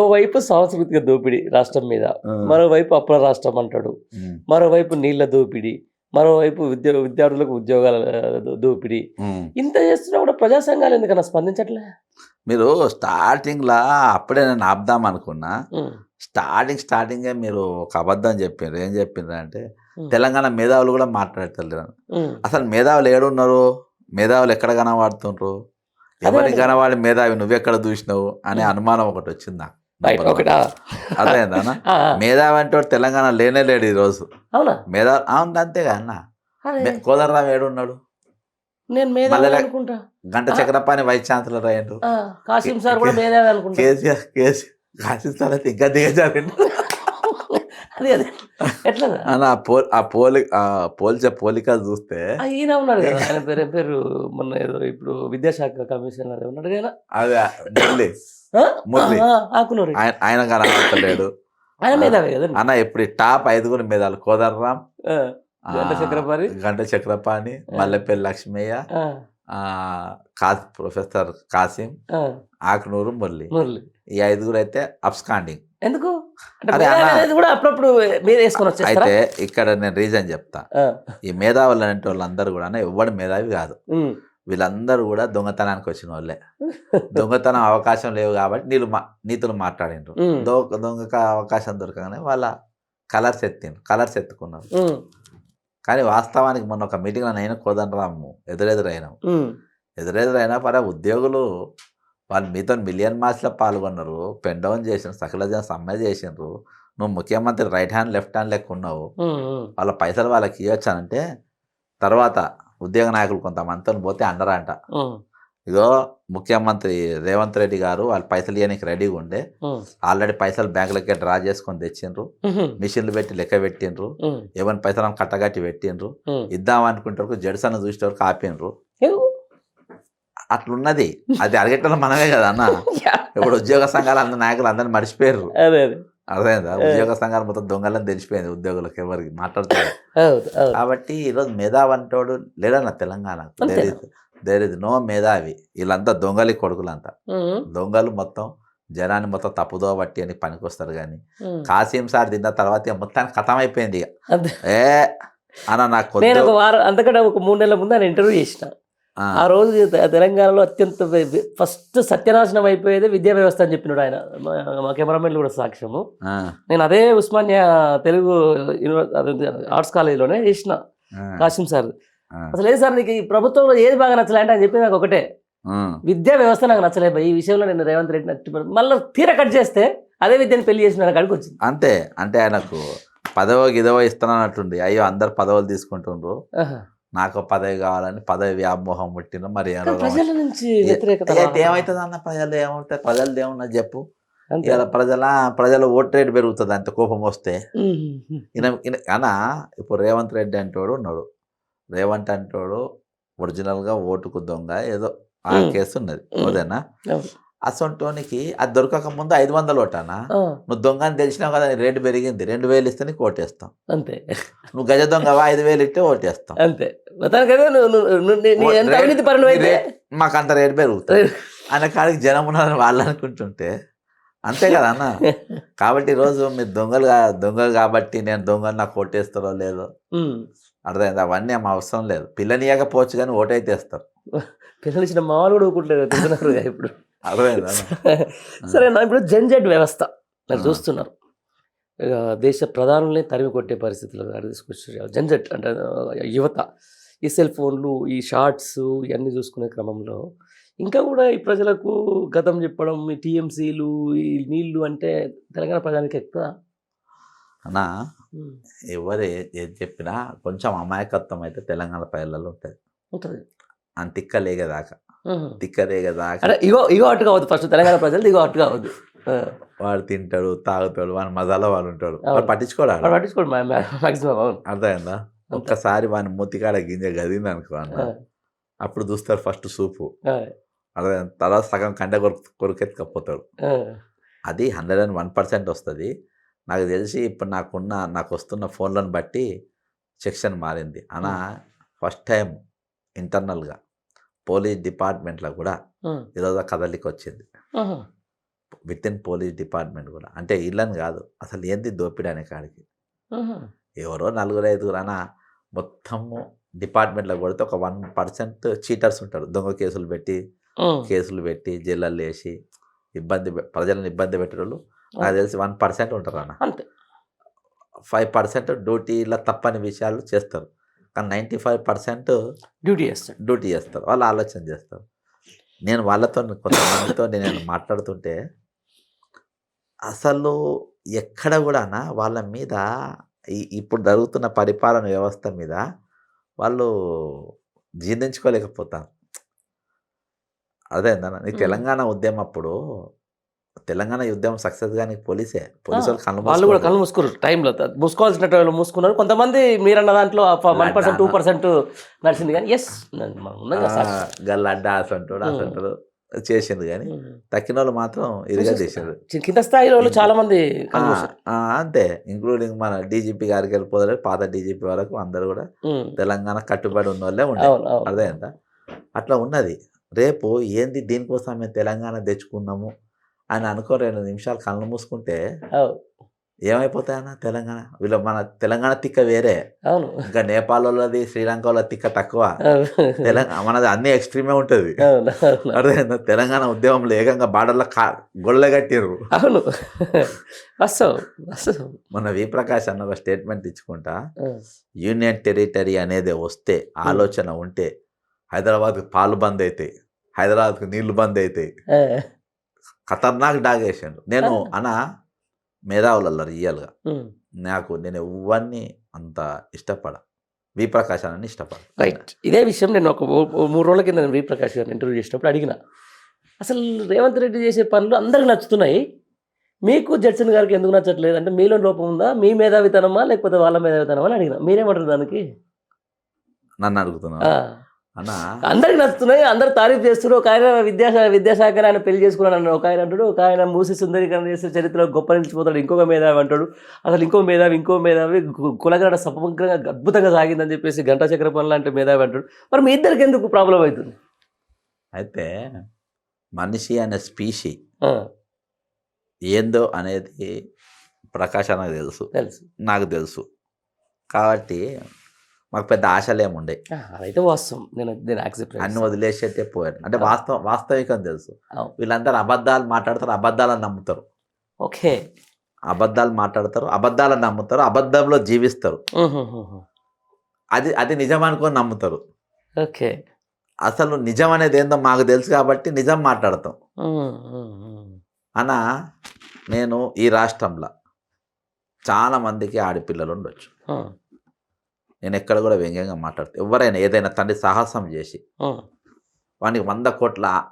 ఓవైపు సాంస్కృతిక దోపిడీ రాష్ట్రం మీద మరోవైపు అప్పుల రాష్ట్రం అంటాడు. మరోవైపు నీళ్ళ దోపిడీ మరోవైపు విద్య విద్యార్థులకు ఉద్యోగాల దోపిడీ. ఇంత చేస్తున్నా కూడా ప్రజా సంఘాలు ఎందుకన్నా స్పందించట్లే? మీరు స్టార్టింగ్లా అప్పుడే నేను ఆపుదాం అనుకున్నా. స్టార్టింగ్ స్టార్టింగే మీరు ఒక అబద్ధం చెప్పారు ఏం చెప్పిండ్రు అంటే తెలంగాణ మేధావులు కూడా మాట్లాడతలేరు. అసలు మేధావులు ఏడున్నారు? మేధావులు ఎక్కడ కనబడుతుండ్రు? ఎవరిని అదే. కనవాడి మేధావి నువ్వెక్కడ చూసినావు అనే అనుమానం ఒకటి వచ్చింది? నాకు ఆ, ఆ. మేధావి అంటే తెలంగాణ లేనే లేడు ఈరోజు. అవునా? మేధావి అవును అంతేగా అన్న. అరే, మే- కోదండరాం ఏడున్నాడు నేను మేధావి మళ్ళీ అనుకుంటా. గంట. చక్రపాణి వైస్ ఛాన్సలర్ అయ్యిండు. కాసిం సార్ కూడా మేధావి అనుకుంటా. కేసీఆర్ కేసీ కాశిస్తారా ఇంకా దిగజారండి. అదే అదే. ఎట్లా? ఆ పోల్ ఆ పోలి ఆ పోల్చే పోలిక చూస్తే ఈయన ఉన్నాడు కదా. ఆయన పేరు పేరు మొన్న ఏదో ఇప్పుడు విద్యాశాఖ కమిషనర్ ఉన్నాడు కదా. అదే ఆ? మురళి. ఆకునూరి. ఆయన కనబడతలేడు ఆయన మేధావి కదండి అన్న ఇప్పుడు టాప్ ఐదుగురు మేధాలు కోదర్రాం ఆ, ఆ, గంట చక్రపాణి. గంట చక్రపాణి మల్లెపల్లి లక్ష్మయ్య ఆ, ఆ, కా ప్రొఫెసర్ కాసిం ఆకునూరు మురళి. మురళి. ఈ ఐదుగురు అయితే అబ్స్కాండింగ్. ఎందుకు? కూడా అప్పుడప్పుడు అయితే ఇక్కడ నేను రీజన్ చెప్తా. ఈ మేధావులు అంటే వాళ్ళందరూ కూడా ఎవ్వడు మేధావి కాదు. వీళ్ళందరూ కూడా దొంగతనానికి వచ్చిన వాళ్ళే. దొంగతనం అవకాశం లేవు కాబట్టి నీళ్ళు మా నీతులు మాట్లాడిండ్రు. దొంగ దొంగక అవకాశం దొరకగానే వాళ్ళ కలర్స్ ఎత్తిండ్రు. కలర్స్ ఎత్తుకున్నారు. కానీ వాస్తవానికి మొన్న ఒక మీటింగ్లో నేను కోదండరాము ఎదురెదురైనాం. ఎదురెదురైనా పర ఉద్యోగులు వాళ్ళు మీతో మిలియన్ మార్చ్లో పాల్గొన్నారు పెన్ డౌన్ చేసిండ్రు సకల జన సమ్మె చేసిండ్రు నువ్వు ముఖ్యమంత్రి రైట్ హ్యాండ్ లెఫ్ట్ హ్యాండ్ లెక్క ఉన్నావు. వాళ్ళ పైసలు వాళ్ళకి ఇవ్వచ్చానంటే తర్వాత ఉద్యోగ నాయకులు కొంతమందితో పోతే అండరంట ఇగో ముఖ్యమంత్రి రేవంత్ రెడ్డి గారు వాళ్ళ పైసలు ఇవ్వడానికి రెడీగా ఉండే ఆల్రెడీ పైసలు బ్యాంకులకే డ్రా చేసుకొని తెచ్చిండ్రు మిషన్లు పెట్టి లెక్క పెట్టిండ్రు ఎవరి పైసలు కట్టగట్టి పెట్టిండ్రు. ఇద్దాం అనుకుంటే వరకు జడ్సన్ చూసే వరకు ఆపిండ్రు. అట్లున్నది. అది అరగట్టడం మనమే కదా అన్న. ఇప్పుడు ఉద్యోగ సంఘాలు అందరి నాయకులు అందరిని మర్చిపోయారు అర్థమైందా? ఉద్యోగ సంఘాలు మొత్తం దొంగలని తెలిసిపోయింది ఉద్యోగులకు ఎవరికి మాట్లాడుతారు. కాబట్టి ఈరోజు మేధావి అంటోడు లేడన్న తెలంగాణ. దేర్ ఇస్ నో మేధావి. వీళ్ళంతా దొంగలి కొడుకులంతా. దొంగలు మొత్తం జనాన్ని మొత్తం తప్పుదో బట్టి అని పనికొస్తారు కానీ. కాసీం సార్ తిన్న తర్వాత మొత్తానికి కథం అయిపోయింది. ఏ? అన్న నాకు నేను ఒక వారం అంతకంటే ఒక మూడు నెలల ముందు ఆయన ఇంటర్వ్యూ చేసిన. ఆ, రోజు తెలంగాణలో అత్యంత ఫస్ట్ సత్యనాశనం అయిపోయేది విద్యా వ్యవస్థ అని చెప్పినాడు ఆయన. మా- కెమెరామెన్లు కూడా సాక్ష్యము. నేను అదే ఉస్మానియా తెలుగు ఆర్ట్స్ కాలేజీలోనే చేసిన కాసిం సార్. అసలు లేదు సార్ నీకు ఈ ప్రభుత్వంలో ఏది బాగా నచ్చలే అంటే ఆయన చెప్పింది నాకు ఒకటే. విద్యా వ్యవస్థ నాకు నచ్చలేదు ఈ విషయంలో నేను రేవంత్ రెడ్డి నచ్చి మళ్ళీ తీర కట్ చేస్తే అదే విద్యను పెళ్ళి చేసిన కాడికి వచ్చింది. అంతే. అంటే ఆయనకు పదవో గిదవో ఇస్తానన్నట్టుంది అయ్యో అందరు పదవులు తీసుకుంటుండ్రు. నాకు పదవి కావాలని పదవి వ్యామోహం పుట్టిన మరి ప్రజల నుంచి ఏమవుతుంది అన్న ప్రజలు ఏముంటుంది ప్రజలు ఏమున్నా చెప్పు. ఇలా ప్రజల ప్రజల ఓట్ రేట్ పెరుగుతుంది అంత కోపం వస్తే. అనా ఇప్పుడు రేవంత్ రెడ్డి అంటోడు ఉన్నాడు. రేవంత్ అంటోడు ఒరిజినల్గా ఓటుకు దొంగ ఏదో ఆ. కేసు ఉన్నది. అదేనా. అసొంటోనికి అది దొరకక ముందు ఐదు వందలు ఓటానా? నువ్వు దొంగ అని తెలిసినావు కదా రేటు పెరిగింది. రెండు వేలు ఇస్తే నీకు ఓటేస్తాం. అంతే. నువ్వు గజ దొంగవా ఐదు వేలు ఇస్తే ఓటేస్తాం. అంతే. నువ్వు ఎంత అవినీతి పరులు అయితే మాకు అంత రేటు పెరుగుతుంది అనే కాడికి జనం ఉన్నారని వాళ్ళు అనుకుంటుంటే అంతే కదా అన్న? కాబట్టి ఈరోజు మీరు దొంగలు దొంగలు కాబట్టి నేను దొంగలు నాకు ఓటేస్తారో లేదో. అర్థమైంది? అవన్నీ ఏం అవసరం లేదు. పిల్లనియకపోవచ్చు కానీ ఓటైతే వేస్తారు పిల్లలు ఇచ్చిన మామూలు కూడా తింటున్నారు ఇప్పుడు. అర్థమైందా సరే నా ఇప్పుడు జెన్జెడ్ వ్యవస్థ. మీరు. చూస్తున్నారు. దేశ ప్రధానుల్ని తరిమి కొట్టే పరిస్థితులు తీసుకొచ్చారు. జెన్జెట్ అంటే యువత. ఈ సెల్ ఫోన్లు ఈ షార్ట్స్ ఇవన్నీ చూసుకునే క్రమంలో ఇంకా కూడా ఈ ప్రజలకు గతం చెప్పడం ఈ టీఎంసీలు ఈ నీళ్ళు అంటే తెలంగాణ ప్రజానికి ఎక్కువ? అన్న ఎవరు ఏ- ఏది చెప్పినా కొంచెం అమాయకత్వం అయితే తెలంగాణ ప్రజలలో ఉంటుంది. ఉంటుంది. అని తిక్క లేగదాకా తిక్క లేగదాకా అంటే ఇగో ఇగో అటు కావద్దు ఫస్ట్ తెలంగాణ ప్రజలు ఇగో అటు కావద్దు. వాడు తింటాడు తాగుతాడు వాడి మజాలో వాడు ఉంటాడు. వాడు పట్టించుకోడు? పట్టించుకోండి మాక్సిమం అవును. అర్థమైందా? ఒక్కసారి వాని మూతికాడ గింజ గదింది అనుకో అన్న అప్పుడు చూస్తారు ఫస్ట్ సూపు. అర్థమైంది తర్వాత సగం కండ కొరకు కొరికెత్తుకపోతాడు. అది హండ్రెడ్ అండ్ వన్ పర్సెంట్ వస్తుంది. నాకు తెలిసి ఇప్పుడు నాకున్న నాకు వస్తున్న ఫోన్లను బట్టి సెక్షన్ మారింది. అనా ఫస్ట్ టైం ఇంటర్నల్గా పోలీస్ డిపార్ట్మెంట్లో కూడా ఈరోజు కదలిక వచ్చింది. విత్ ఇన్ పోలీస్ డిపార్ట్మెంట్ కూడా. అంటే ఇళ్ళని కాదు. అసలు ఏంది దోపిడీ అనే కాడికి. ఎవరో నలుగురు ఐదుగురు అన్న మొత్తము డిపార్ట్మెంట్లో కొడితే ఒక వన్ పర్సెంట్ చీటర్స్ ఉంటారు. దొంగ కేసులు పెట్టి. కేసులు పెట్టి జైళ్ళల్లో వేసి ఇబ్బంది ప్రజలను ఇబ్బంది పెట్టేవాళ్ళు నాకు తెలిసి వన్ పర్సెంట్ ఉంటారు అన్న. అంతే. ఫైవ్ పర్సెంట్ డ్యూటీలో తప్పని విషయాలు చేస్తారు. కానీ నైంటీ ఫైవ్ పర్సెంట్ డ్యూటీ చేస్తాడు డ్యూటీ చేస్తారు. వాళ్ళు ఆలోచన చేస్తారు. నేను వాళ్ళతో కొంతమందితో నేను మాట్లాడుతుంటే అసలు ఎక్కడ కూడానా వాళ్ళ మీద ఇప్పుడు జరుగుతున్న పరిపాలన వ్యవస్థ మీద వాళ్ళు జీర్ణించుకోలేకపోతారు అదే మ్మ్. తెలంగాణ ఉద్యమం అప్పుడు తెలంగాణ ఉద్యమం సక్సెస్ కానీ పోలీసే పోలీసు వాళ్ళు కళ్ళు వాళ్ళు కూడా. కళ్ళు మూసుకున్నారు టైంలో మూసుకోవాల్సిన టైంలో మూసుకున్నారు కొంతమంది మీరన్న దాంట్లో వన్ పర్సెంట్ టూ పర్సెంట్ నడిచింది కానీ ఎస్ అసంటాడు మ్మ్. అసంటాడు చేసింది కానీ. తక్కిన వాళ్ళు మాత్రం ఇదిగా చేశారు కింద స్థాయిలో చాలా మంది అంతే. ఇంక్లూడింగ్ మన డీజీపీ గారికి వెళ్ళిపోతారు పాత డీజీపీ వరకు అందరూ కూడా. తెలంగాణ కట్టుబడి ఉన్న వాళ్ళే అవును అర్థమైందా? అట్లా ఉన్నది. రేపు ఏంది దీనికోసం మేము తెలంగాణ తెచ్చుకున్నాము అని అనుకో రెండు నిమిషాలు కళ్ళు మూసుకుంటే ఏమైపోతాయన్న? తెలంగాణ. వీళ్ళ మన తెలంగాణ తిక్క వేరే. అవును. ఇంకా నేపాల్ వాళ్ళది శ్రీలంక వాళ్ళ తిక్క తక్కువ. తెలంగాణ మనది అన్ని ఎక్స్ట్రీమే ఉంటుంది. అర్థమైందా? తెలంగాణ ఉద్యమంలో ఏకంగా బార్డర్లో కా గొళ్ళ కట్టిర్రు. అవును. వస్తావు వస్తావు. మన వి ప్రకాష్ అన్న ఒక స్టేట్మెంట్ ఇచ్చుకుంటా. యూనియన్ టెరిటరీ అనేది వస్తే ఆలోచన ఉంటే హైదరాబాద్కి పాలు బంద్ అవుతాయి హైదరాబాద్కి నీళ్ళు బంద్ అవుతాయి. ఖతర్నాక్ డాగ్ వేసాడు నేను అన్న మేధావులలో రియల్గా. నాకు నేను ఎవరిని అంత ఇష్టపడ వి ప్రకాష్ అని ఇష్టపడ రైట్. ఇదే విషయం నేను ఒక మూడు రోజుల కింద నేను ప్రకాష్ గారిని ఇంటర్వ్యూ చేసినప్పుడు అడిగిన. అసలు రేవంత్ రెడ్డి చేసే పనులు అందరికి నచ్చుతున్నాయి. మీకు జడ్సన్ గారికి ఎందుకు నచ్చట్లేదు? అంటే మీలో లోపం ఉందా? మీ మేధావితనమా? లేకపోతే వాళ్ళ మేధావితనమా? అని అడిగిన. మీరేమంటారు దానికి? నన్ను అడుగుతున్నా అందరికి నచ్చుతున్నాయి అందరు తారీఫ్ చేస్తున్నారు. ఒక ఆయన విద్యాశా విద్యాశాఖ ఆయన పెళ్ళి చేసుకున్నాడు అన్నాడు. ఒక ఆయన అంటాడు ఒక ఆయన మూసి సుందరీకరణ చేస్తే చరిత్రలో గొప్ప నిలిచిపోతాడు. ఇంకొక మేధావి అంటాడు అసలు ఇంకో మేధావి ఇంకో మేధావి కులగడ సమగ్రంగా అద్భుతంగా సాగిందని చెప్పేసి గంటా చక్రపాణి లాంటి మేధావి అంటాడు. మరి మీ ఇద్దరికి ఎందుకు ప్రాబ్లం అవుతుంది? అయితే మనిషి అనే స్పీషీ ఏందో అనేది ప్రకాష్ నాకు తెలుసు. తెలుసు. నాకు తెలుసు. కాబట్టి మాకు పెద్ద ఆశలు ఏముండే ఆ, అదైతే వాస్తవం. నేను నేను యాక్సెప్ట్ అన్ని వదిలేసేటే పోయారు. అంటే వాస్తవం వాస్తవికం తెలుసు. వీళ్ళందరూ అబద్ధాలు మాట్లాడతారు అబద్ధాలను నమ్ముతారు. ఓకే. అబద్ధాలు మాట్లాడతారు అబద్ధాలను నమ్ముతారు అబద్ధంలో జీవిస్తారు. అది అది నిజం అనుకొని నమ్ముతారు. ఓకే. అసలు నిజం అనేది ఏందో మాకు తెలుసు కాబట్టి నిజం మాట్లాడతాం. అన్న నేను ఈ రాష్ట్రంలో చాలా మందికి ఆడపిల్లలు ఉండొచ్చు. నేను ఎక్కడ కూడా వ్యంగ్యంగా మాట్లాడతా. ఎవరైనా ఏదైనా తండ్రి సాహసం చేసి. వానికి వంద కోట్ల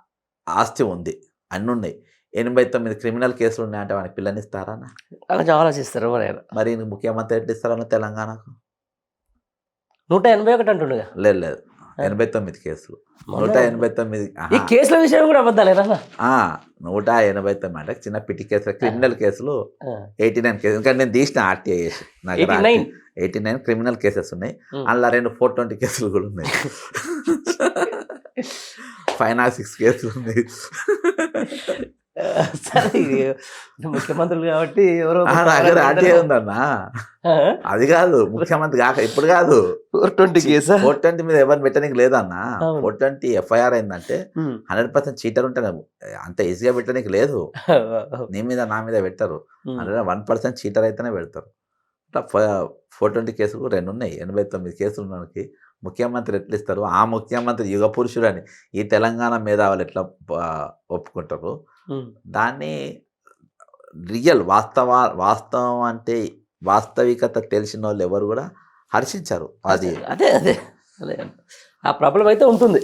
ఆస్తి ఉంది అన్నీ ఉన్నాయి. ఎనభై తొమ్మిది క్రిమినల్ కేసులు ఉన్నాయంటే వానికి పిల్లనిస్తారా? అలా ఆలోచిస్తారు ఎవరైనా. మరి ముఖ్యమంత్రి ఎట్లా ఇస్తారన్న తెలంగాణకు? నూట ఎనభై ఒకటి అంటుండగా. లేదు లేదు. ఎనభై తొమ్మిది కేసులు. నూట ఎనభై తొమ్మిది ఈ. కేసుల విషయం కూడా అబద్ధాలేనా నూట ఎనభై తొమ్మిది అంటే చిన్న పిటి కేసులు క్రిమినల్ కేసులు. ఎయిటీ నైన్ కేసులు. ఎందుకంటే నేను తీసిన RTI eighty nine? Eighty nine criminal cases ఉన్నాయి. అందులో రెండు ఫోర్ ట్వంటీ కేసులు కూడా ఉన్నాయి. ఫైవ్ నాట్ సిక్స్ కేసులు ఉన్నాయి. ముఖ్యమంత్రులు కాబట్టి ఎవరో దగ్గర ఆర్టీఐ ఉందన్న. అది కాదు ముఖ్యమంత్రి కాక ఇప్పుడు కాదు. ఫోర్ ట్వంటీ కేసా? ఫోర్ ట్వంటీ మీద ఎవరిని పెట్టడానికి లేదన్న. ఫోర్ ట్వంటీ ఎఫ్ఐఆర్ అయిందంటే హండ్రెడ్ పర్సెంట్ చీటర్ ఉంటే అంత ఈజీగా పెట్టడానికి లేదు. నీ మీద నా మీద పెట్టరు. హండ్రెడ్ వన్ పర్సెంట్ చీటర్ అయితేనే పెడతారు. ఫోర్ ట్వంటీ కేసులు రెండు ఉన్నాయి. ఎనభై తొమ్మిది కేసులు ఉన్నకి ముఖ్యమంత్రి ఎట్లా ఇస్తారు ఆ ముఖ్యమంత్రి యుగ పురుషుడు అని ఈ తెలంగాణ మేధావులు ఎట్లా ఒప్పుకుంటారు? దాన్ని రియల్ వాస్తవ వాస్తవం అంటే వాస్తవికత తెలిసిన వాళ్ళు ఎవరు కూడా హర్షించారు. అది అదే అదే అదే ఆ ప్రాబ్లం అయితే ఉంటుంది